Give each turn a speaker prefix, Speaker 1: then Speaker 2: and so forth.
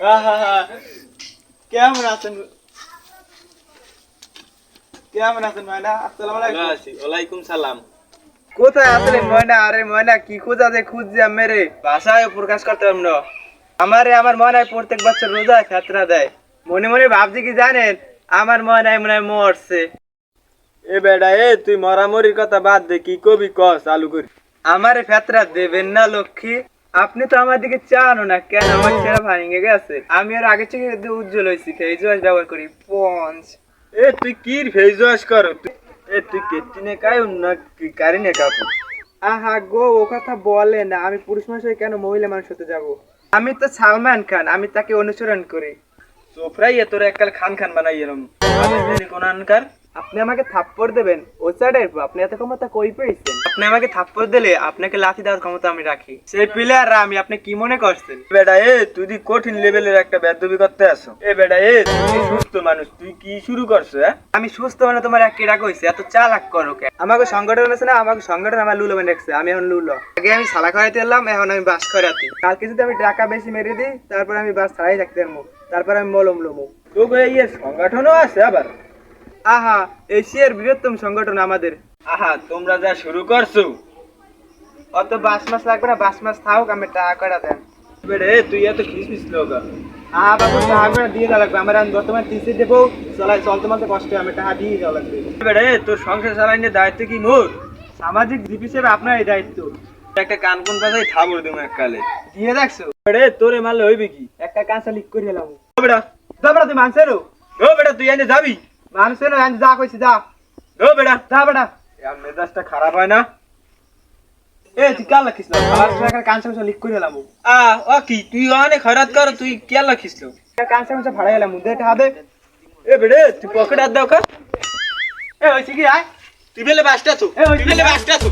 Speaker 1: আহা, কেমন আছেন? কেমন আছেন ময়না? আসসালামু আলাইকুম।
Speaker 2: ওয়ালাইকুম সালাম।
Speaker 1: কোথায় আসলেন ময়না? আরে ময়না কি খোঁজা যে খুঁজছি মেরে ভাষায় প্রকাশ করতে পারব না। আমারে আমার ময়নায় প্রত্যেক বছর রোজায় ফেতরা দেয়। মনে মনে ভাবছি কি জানেন আমার ময়নায় মনে হয় মরছে। এ বেডা এ তুই মরামরির কথা বাদ দে কি কবি ক চালু করি। আমারে ফেতরা দেবেন না লক্ষ্মী। আপনি তো আমার দিকে চানো না কেন? আমার ছেড়া ভাঙে গেছে। আমি আর আগে থেকে উজ্জ্বল হয়েছি ফেস ওয়াশ ব্যবহার করি। পঞ্চ। এ তুই কি ফেস ওয়াশ কর? এ তুই কেটিনে কাই না কি কারিনে কাপু আহা গো ও কথা বলে না। আমি পুরুষ মানুষের কেন মহিলা মানুষ হতে যাব? আমি তো সালমান খান আমি তাকে অনুসরণ করি। সোফরাই তোর এককাল খান খান বানাই এরম। কোন আনকার? আপনি আমাকে থাপ্পড় দেবেন। ও স্যারের আপনি এত ক্ষমতা কই পেয়েছেন? আপনি আমাকে থাপ্পড় দিলে আপনাকে লাথি দেওয়ার ক্ষমতা আমি রাখি। সেই প্লেয়ার আমি আপনি কি মনে করছেন? বেটা এ তুই দি কঠিন লেভেলের একটা বেদবি করতে আসো। এ বেটা এ তুই সুস্থ মানুষ তুই কি শুরু করছ হ্যাঁ? আমি সুস্থ মানে তোমার এক কেটা কইছে এত চালাক করো কে? আমাকে সংগঠন আছে না আমাকে সংগঠন আমার লুলো মানে রাখছে আমি এখন লুলো। আগে আমি সালা খাওয়াইতে এলাম এখন আমি বাস করাতে কালকে যদি আমি টাকা বেশি মেরে দিই তারপর আমি বাস ছাড়াই থাকতে পারব। তারপর আমি মলম লমু। তো ইয়ে সংগঠনও আছে আবার। আহা এশিয়ার বৃহত্তম সংগঠন আমাদের। আহা তোমরা যা শুরু করছ। অত বাস মাস লাগবে না বাস মাস থাক আমি টাকা করা দেন। বেড়ে তুই এত খিসমিস লোক। আহা বাবু টাকা দিয়ে দেওয়া লাগবে। আমার আমি বর্তমান দেবো চলাই চলতে মালতে কষ্ট আমি টাকা দিয়ে দেওয়া লাগবে। বেড়ে তোর সংসার চালানোর দায়িত্ব কি মোর? সামাজিক জীব হিসেবে আপনার এই দায়িত্ব।
Speaker 2: একটা কান কোন পাশাই থাবর দিম এককালে।
Speaker 1: দিয়ে দেখছ? বেড়ে তোরে মারলে হইবে কি? একটা কাঁচা লিক করে এলাম বেড়া যা বেড়া তুই মানুষেরও
Speaker 2: ও বেটা তুই এনে যাবি?
Speaker 1: মানুষেরও আমি যা কইছি যা।
Speaker 2: ও বেটা।
Speaker 1: যা বেড়া
Speaker 2: আর মেজাজটা খারাপ হয় না?
Speaker 1: এ তুই কাল রাখিস না আমার সঙ্গে কাঁচা কাঁচা লিক করে এলাম
Speaker 2: আ ও কি? তুই অনেক খরাত কর তুই কে লাখিস
Speaker 1: কাঁচা কাঁচা ভাড়া এলাম দে হাতে।
Speaker 2: এ বেড়ে তুই পকেট আর দাও কা।
Speaker 1: এ হইছে কি আয়।
Speaker 2: তুই বেলে বাসটা তো। তুই বেলে বাসটা তো।